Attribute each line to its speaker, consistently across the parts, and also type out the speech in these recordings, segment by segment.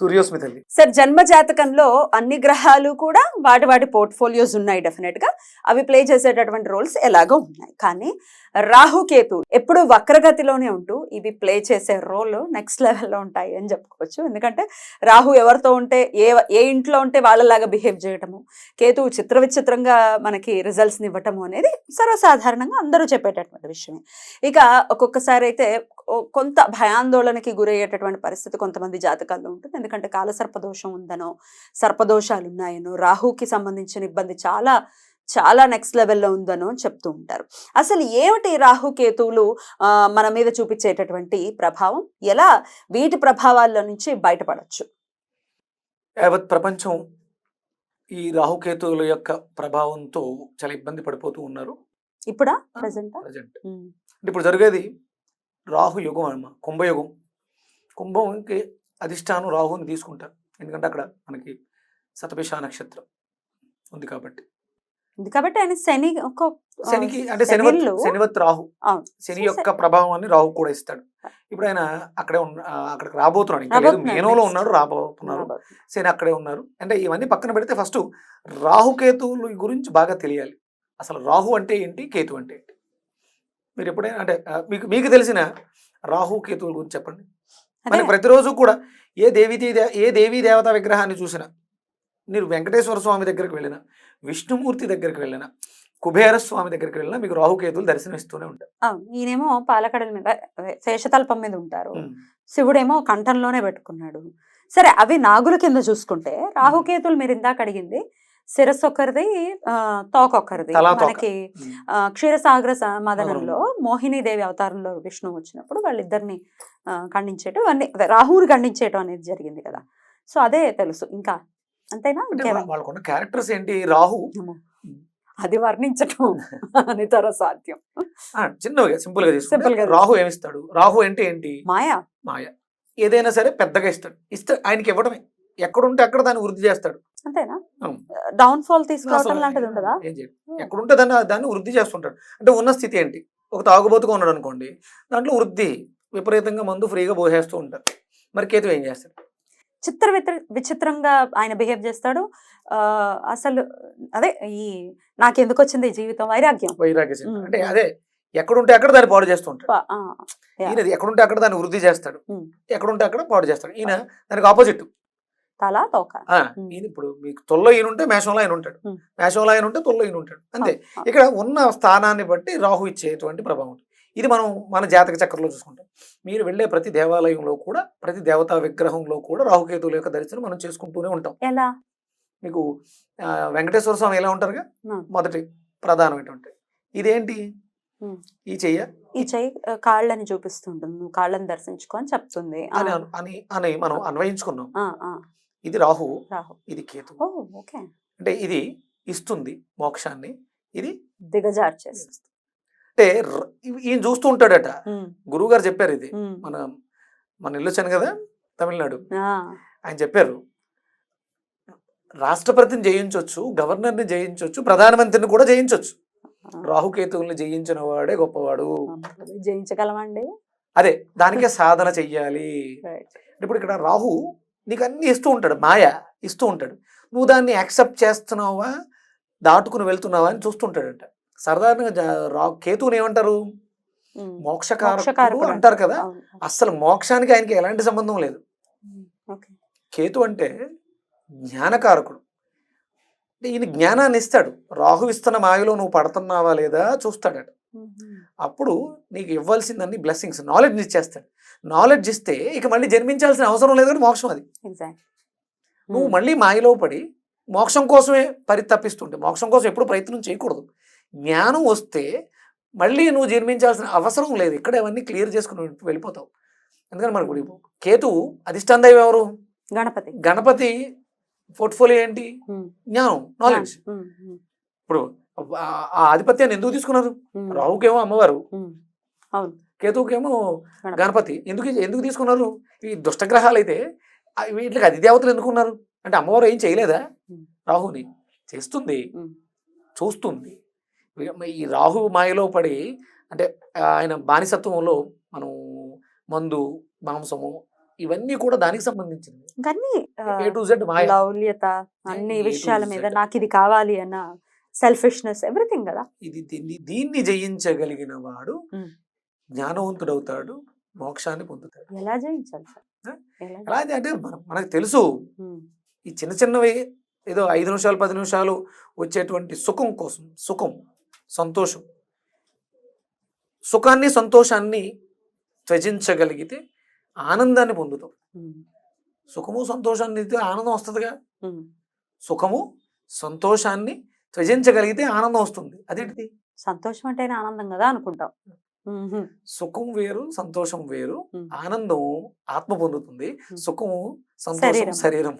Speaker 1: సూర్యోస్మి తల్లి
Speaker 2: సార్ జన్మ జాతకంలో అన్ని గ్రహాలు కూడా వాటి వాటి పోర్ట్ఫోలియోస్ ఉన్నాయి డెఫినెట్గా అవి ప్లే చేసేటటువంటి రోల్స్ ఎలాగో ఉన్నాయి. కానీ రాహుకేతు ఎప్పుడు వక్రగతిలోనే ఉంటూ ఇవి ప్లే చేసే రోల్ నెక్స్ట్ లెవెల్లో ఉంటాయి అని చెప్పుకోవచ్చు. ఎందుకంటే రాహు ఎవరితో ఉంటే ఏ ఏ ఇంట్లో ఉంటే వాళ్ళలాగా బిహేవ్ చేయటము కేతు చిత్ర విచిత్రంగా మనకి రిజల్ట్స్ని ఇవ్వటము అనేది సర్వసాధారణంగా అందరూ చెప్పేటటువంటి విషయమే. ఇక ఒక్కొక్కసారి అయితే కొంత భయాందోళనకి గురయ్యేటటువంటి పరిస్థితి కొంతమంది జాతకాల్లో ఉంటుంది. ఎందుకంటే కాలసర్పదోషం ఉందనో సర్పదోషాలు ఉన్నాయనో రాహుకి సంబంధించిన ఇబ్బంది చాలా చాలా నెక్స్ట్ లెవెల్లో ఉందనో చెప్తూ ఉంటారు. అసలు ఏమిటి రాహు కేతువులు ఆ, మన మీద చూపించేటటువంటి ప్రభావం? ఎలా వీటి ప్రభావాల్లో నుంచి బయటపడచ్చు?
Speaker 1: యావత్ ప్రపంచం ఈ రాహుకేతువుల యొక్క ప్రభావంతో చాలా ఇబ్బంది పడిపోతూ ఉన్నారు.
Speaker 2: ఇప్పుడా? ప్రజెంట్
Speaker 1: ప్రజెంట్ అంటే ఇప్పుడు జరిగేది రాహు యుగం అమ్మ కుంభయుగం కుంభంకి అధిష్టానం రాహుని తీసుకుంటారు. ఎందుకంటే అక్కడ మనకి శతభిష నక్షత్రం ఉంది కాబట్టి.
Speaker 2: కాబట్టి ఆయన శని ఒక
Speaker 1: శనికి అంటే శనివత్ శనివత్ రాహు. శని యొక్క ప్రభావాన్ని రాహు కూడా ఇస్తాడు. ఇప్పుడు ఆయన అక్కడే ఉన్న అక్కడికి రాబోతున్నాడు. ఇంకా లేదు. మేనోలో. ఉన్నాడు రాబోతున్నారు. శని అక్కడే ఉన్నారు. అంటే ఇవన్నీ పక్కన పెడితే ఫస్ట్ రాహుకేతువుల గురించి బాగా తెలియాలి. అసలు రాహు అంటే ఏంటి? కేతు అంటే ఏంటి? మీరు ఎప్పుడైనా అంటే మీకు మీకు తెలిసిన రాహు కేతువుల గురించి చెప్పండి. మనకి ప్రతిరోజు కూడా ఏ దేవీ ఏ దేవీ దేవతా విగ్రహాన్ని చూసినా మీరు వెంకటేశ్వర స్వామి దగ్గరికి వెళ్ళినా విష్ణుమూర్తి దగ్గరికి వెళ్ళినా కుబేర స్వామి దగ్గరికి వెళ్ళినా మీకు రాహుకేతువులు దర్శనమిస్తూనే ఉంటారు.
Speaker 2: ఈయనేమో పాలకడల మీద శేషతల్పం మీద ఉంటారు. శివుడేమో కంఠంలోనే పెట్టుకున్నాడు. సరే అవి నాగుల కింద చూసుకుంటే రాహుకేతులు మీరు ఇందాక అడిగింది శిరస్సు ఒకరిది ఆ, తోక ఒకరిది
Speaker 1: తలా తోక.
Speaker 2: మనకి క్షీరసాగర మదనంలో మోహినీదేవి అవతారంలో విష్ణువు వచ్చినప్పుడు వాళ్ళిద్దరిని ఆ, ఖండించేయటం అన్ని రాహుని ఖండించేయటం అనేది జరిగింది కదా. సో అదే తెలుసు. ఇంకా అంతేనా?
Speaker 1: వాళ్ళకున్న క్యారెక్టర్స్ ఏంటి? రాహు.
Speaker 2: అది వర్ణించటం అనితర సాధ్యం.
Speaker 1: చిన్నగా సింపుల్గా
Speaker 2: Simple గా.
Speaker 1: రాహు ఏమిస్తాడు? రాహు అంటే ఏంటి?
Speaker 2: మాయా.
Speaker 1: మాయ. ఏదైనా సరే పెద్దగా ఇస్తాడు. ఇస్తే ఆయనకి ఇవ్వడమే ఎక్కడుంటే అక్కడ దాన్ని వృద్ధి చేస్తాడు.
Speaker 2: అంతేనా. డౌన్ ఫాల్ తీసుకోవటం
Speaker 1: అసలు
Speaker 2: లాంటిది ఉండదా?
Speaker 1: ఎక్కడుంటే దాన్ని దాన్ని వృద్ధి చేస్తుంటాడు. అంటే ఉన్న స్థితి ఏంటి? ఒక తాగుబోతుగా ఉన్నాడు అనుకోండి దాంట్లో వృద్ధి విపరీతంగా మందు ఫ్రీగా పోసేస్తూ ఉంటారు మరి కేతు ఏం చేస్తాడు?
Speaker 2: చిత్ర విత్ర- విచిత్రంగా ఆయన బిహేవ్ చేస్తాడు. ఆ, అసలు అదే ఈ నాకెందుకు వచ్చింది ఈ జీవితం? వైరాగ్యం.
Speaker 1: వైరాగ్య. అంటే అదే ఎక్కడుంటే అక్కడ దాన్ని పాడు చేస్తూ ఉంటాడు
Speaker 2: ప- ఆ, Yeah.
Speaker 1: ఈయన ఎక్కడుంటే అక్కడ దాన్ని వృద్ధి చేస్తాడు. ఎక్కడుంటే అక్కడ పాడు చేస్తాడు. ఈయన దానికి ఆపోజిట్.
Speaker 2: తల తోక.
Speaker 1: ఈయన ఇప్పుడు మీకు తొల్లో ఈయన ఉంటే మేషంలో ఆయన ఉంటాడు. మేషంలో ఆయన ఉంటే తొల్లో ఈయన ఉంటాడు. అంతే. ఇక్కడ ఉన్న స్థానాన్ని బట్టి రాహు ఇచ్చేటువంటి ప్రభావం ఇది మనం మన జాతక చక్రంలో చూసుకుంటాం. మీరు వెళ్ళే ప్రతి దేవాలయంలో కూడా ప్రతి దేవతా విగ్రహంలో కూడా రాహుకేతువుల యొక్క దర్శనం మనం చేసుకుంటూనే ఉంటాం.
Speaker 2: ఎలా?
Speaker 1: మీకు వెంకటేశ్వర స్వామి ఎలా ఉంటారుగా. మొదటి ప్రధానమైనటువంటి. ఇదేంటి. ఈ చెయ్య?
Speaker 2: ఈ చెయ్యి కాళ్ళని చూపిస్తుంటుంది. నువ్వు కాళ్ళని దర్శించుకో అని చెప్తుంది
Speaker 1: అని అను- మనం అన్వయించుకున్నాం. ఇది రాహు.
Speaker 2: రాహు.
Speaker 1: ఇది కేతు.
Speaker 2: ఓకే.
Speaker 1: అంటే ఇది ఇస్తుంది మోక్షాన్ని. ఇది
Speaker 2: దిగజార్చేసి
Speaker 1: అంటే ఈయన చూస్తూ ఉంటాడట. గురువు గారు చెప్పారు ఇది. మన మన ఇల్లు వచ్చాను కదా తమిళనాడు. ఆయన చెప్పారు రాష్ట్రపతిని జయించవచ్చు గవర్నర్ని జయించవచ్చు ప్రధానమంత్రిని కూడా జయించవచ్చు. రాహుకేతువుల్ని జయించిన వాడే గొప్పవాడు.
Speaker 2: జయించగలమండి?
Speaker 1: అదే దానికే సాధన చెయ్యాలి. ఇప్పుడు ఇక్కడ రాహు నీకు అన్ని ఇస్తూ ఉంటాడు మాయ ఇస్తూ ఉంటాడు. నువ్వు దాన్ని యాక్సెప్ట్ చేస్తున్నావా దాటుకుని వెళ్తున్నావా అని చూస్తుంటాడంట సాధారణంగా రా కేతువుని ఏమంటారు? మోక్షకారకుడు
Speaker 2: మోక్షకారకుడు
Speaker 1: అంటారు కదా. అస్సలు మోక్షానికి ఆయనకి ఎలాంటి సంబంధం లేదు. కేతు అంటే జ్ఞానకారకుడు. అంటే ఈయన జ్ఞానాన్ని ఇస్తాడు. రాహు ఇస్తున్న మాయలో నువ్వు పడుతున్నావా లేదా చూస్తాడట. అప్పుడు నీకు ఇవ్వాల్సిందన్ని బ్లెస్సింగ్స్ నాలెడ్జ్ ఇచ్చేస్తాడు. నాలెడ్జ్ ఇస్తే ఇక మళ్ళీ జన్మించాల్సిన అవసరం లేదు కానీ మోక్షం అది. నువ్వు మళ్ళీ మాయలో పడి మోక్షం కోసమే పరితప్పిస్తుంటే మోక్షం కోసం ఎప్పుడు ప్రయత్నం చేయకూడదు. జ్ఞానం వస్తే మళ్ళీ నువ్వు జన్మించాల్సిన అవసరం లేదు. ఇక్కడ అవన్నీ క్లియర్ చేసుకుని వెళ్ళిపోతావు. ఎందుకంటే మనకు కేతువు అధిష్టాన దైవం ఎవరు?
Speaker 2: గణపతి.
Speaker 1: గణపతి పోర్ట్ఫోలియో ఏంటి. జ్ఞానం నాలెడ్జ్ ఇప్పుడు ఆ- ఆధిపత్యాన్ని ఎందుకు తీసుకున్నారు? రాహుకేమో అమ్మవారు. కేతువుకేమో
Speaker 2: గణపతి.
Speaker 1: ఎందుకు ఎందుకు తీసుకున్నారు? ఈ దుష్టగ్రహాలు అయితే వీటికి అధిదేవతలు ఎందుకున్నారు? అంటే అమ్మవారు ఏం చేయలేదా. రాహుని. చేస్తుంది. చూస్తుంది. ఈ- రాహు మాయలో పడి అంటే ఆయన బానిసత్వంలో మనం మందు మాంసము ఇవన్నీ కూడా దానికి సంబంధించింది.
Speaker 2: లౌల్యత అన్ని విషయాల మీద. నాకు ఇది కావాలి అన్న సెల్ఫిష్నెస్ ఎవ్రీథింగ్ కదా.
Speaker 1: ఇది దీన్ని దీన్ని జయించగలిగిన వాడు
Speaker 2: ఉమ్.
Speaker 1: జ్ఞానవంతుడవుతాడు మోక్షాన్ని పొందుతాడు.
Speaker 2: ఎలా జయించాలి సార్? ఎలా
Speaker 1: అంటే మన- మనకు తెలుసు ఈ చిన్న చిన్నవి ఏదో ఐదు నిమిషాలు పది నిమిషాలు వచ్చేటువంటి సుఖం కోసం సుఖం. సంతోషం. సుఖాన్ని సంతోషాన్ని త్యజించగలిగితే ఆనందాన్ని పొందుతాం. సుఖము సంతోషాన్ని ఇస్తే ఆనందం వస్తుందిగా. సుఖము సంతోషాన్ని త్యజించగలిగితే ఆనందం వస్తుంది. అదేంటిది?
Speaker 2: సంతోషం అంటేనే ఆనందం కదా అనుకుంటాం.
Speaker 1: సుఖం వేరు సంతోషం వేరు. ఆనందం ఆత్మ పొందుతుంది. సుఖము సంతోషం
Speaker 2: శరీరం.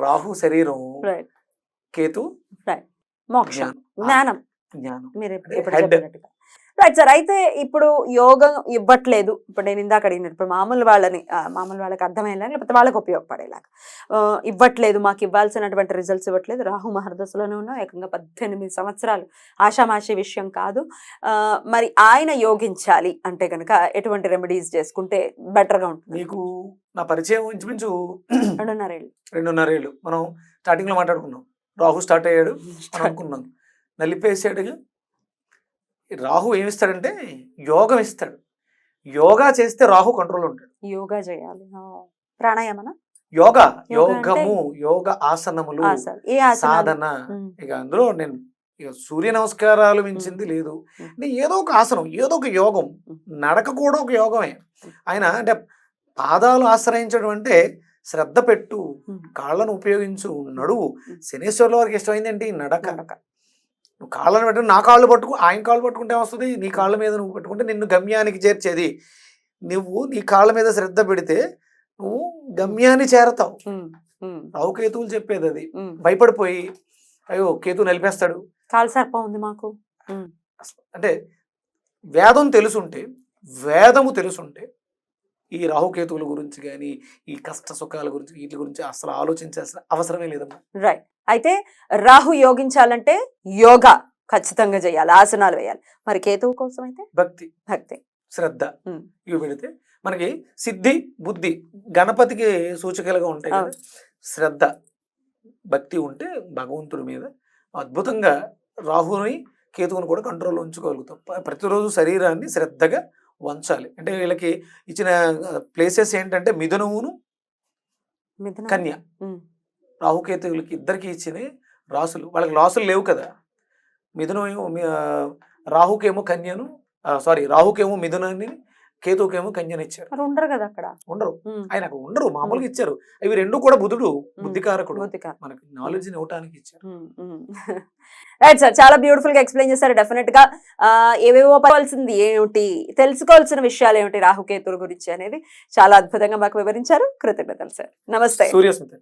Speaker 1: రాహు శరీరం కేతు
Speaker 2: మోక్షం.
Speaker 1: జ్ఞానం.
Speaker 2: జ్ఞానం.
Speaker 1: జ్ఞానం
Speaker 2: మీరు
Speaker 1: అంటే
Speaker 2: ఇప్పుడు
Speaker 1: head.
Speaker 2: చెప్పినట్టుగా. రైట్ సార్ అయితే ఇప్పుడు యోగం ఇవ్వట్లేదు. ఇప్పుడు నేను ఇందాక అడిగినట్టు ఇప్పుడు మామూలు వాళ్ళని మామూలు వాళ్ళకి అర్థమయ్యేలాగా లేకపోతే వాళ్ళకి ఉపయోగపడేలాగా. ఇవ్వట్లేదు. మాకు ఇవ్వాల్సినటువంటి రిజల్ట్స్ ఇవ్వట్లేదు. రాహు మహర్దశలోనే ఉన్నాం. ఏకంగా పద్దెనిమిది సంవత్సరాలు ఆషామాషి విషయం కాదు. ఆ, మరి ఆయన యోగించాలి అంటే కనుక ఎటువంటి రెమెడీస్ చేసుకుంటే బెటర్గా ఉంటుంది
Speaker 1: నీకు నా పరిచయం ఇంచుమించు
Speaker 2: రెండున్నరేళ్ళు.
Speaker 1: రెండున్నరేళ్ళు. మనం స్టార్టింగ్లో మాట్లాడుకున్నాం. రాహు స్టార్ట్ అయ్యాడు. అనుకున్నాం. నలిపేసాడుగా ఈ రాహు ఏమిస్తాడంటే యోగం ఇస్తాడు. యోగా చేస్తే రాహు కంట్రోల్ ఉంటాడు.
Speaker 2: యోగా చేయాలి. ప్రాణాయామన?
Speaker 1: యోగా? యోగము యోగ ఆసనములు సాధన. ఇక అందులో నేను ఇక సూర్య నమస్కారాలు మించింది లేదు. అంటే ఏదో ఒక ఆసనం ఏదో ఒక యోగం. నడక కూడా ఒక యోగమే. ఆయన అంటే పాదాలు ఆశ్రయించడం అంటే శ్రద్ధ పెట్టు కాళ్ళను ఉపయోగించు నడువు. శనేశ్వర్ల వారికి ఇష్టమైంది ఏంటి? నడక.
Speaker 2: నడక.
Speaker 1: నువ్వు కాళ్ళను పెట్టు నా కాళ్ళు పట్టుకు ఆయన కాళ్ళు పట్టుకుంటే వస్తుంది నీ కాళ్ళ మీద నువ్వు పెట్టుకుంటే నిన్ను గమ్యానికి చేర్చేది. నువ్వు నీ కాళ్ళ మీద శ్రద్ధ పెడితే నువ్వు గమ్యాన్ని చేరతావు.
Speaker 2: ఉమ్,
Speaker 1: రావుకేతువులు చెప్పేది అది. భయపడిపోయి అయ్యో కేతు నలిపేస్తాడు.
Speaker 2: కాలు సర్పం ఉంది మాకు?
Speaker 1: అంటే వేదం తెలుసుంటే వేదము తెలుసుంటే ఈ రాహుకేతువుల గురించి కానీ ఈ కష్ట సుఖాల గురించి వీటి గురించి అసలు ఆలోచించాల్సిన అవసరమే లేదమ్మా.
Speaker 2: రైట్ అయితే రాహు యోగించాలంటే యోగా ఖచ్చితంగా చేయాలి ఆసనాలు వేయాలి. మరి కేతువు కోసం అయితే
Speaker 1: భక్తి.
Speaker 2: భక్తి.
Speaker 1: శ్రద్ధ. ఇవి పెడితే మనకి సిద్ధి బుద్ధి గణపతికి సూచికలుగా ఉంటాయి కదా. శ్రద్ధ భక్తి ఉంటే భగవంతుడి మీద అద్భుతంగా రాహుని కేతువుని కూడా కంట్రోల్లో ఉంచుకోగలుగుతాం. ప్రతిరోజు శరీరాన్ని శ్రద్ధగా వంచాలి. అంటే వీళ్ళకి ఇచ్చిన ప్లేసెస్ ఏంటంటే మిథునమును
Speaker 2: మిథునం.
Speaker 1: కన్య.
Speaker 2: ఉమ్,
Speaker 1: రాహుకేతువులకి ఇద్దరికి ఇచ్చిన రాసులు. వాళ్ళకి లాసులు లేవు కదా. మిథునం రాహుకేమో కన్యను సారీ రాహుకేమో మిథునాన్ని కేతువుకేమో కన్యను ఇచ్చారు
Speaker 2: మరి ఉండరు కదా అక్కడ?
Speaker 1: ఉండరు.
Speaker 2: ఉమ్,
Speaker 1: ఆయనకు ఉండరు మామూలుగా ఇచ్చారు. ఇవి రెండు కూడా బుధుడు బుద్ధికారకుడు.
Speaker 2: బుద్ధికా.
Speaker 1: మనకి నాలెడ్జ్ ఇవ్వటానికి ఇచ్చారు.
Speaker 2: రైట్ సార్ చాలా బ్యూటిఫుల్గా ఎక్స్ప్లెయిన్ చేశారు. డెఫినెట్గా ఏవేవో పడాల్సింది ఏమిటి తెలుసుకోవాల్సిన విషయాలు ఏమిటి రాహుకేతుల గురించి అనేది చాలా అద్భుతంగా మాకు వివరించారు. కృతజ్ఞతలు సార్ నమస్తే.
Speaker 1: సూర్యస్మిత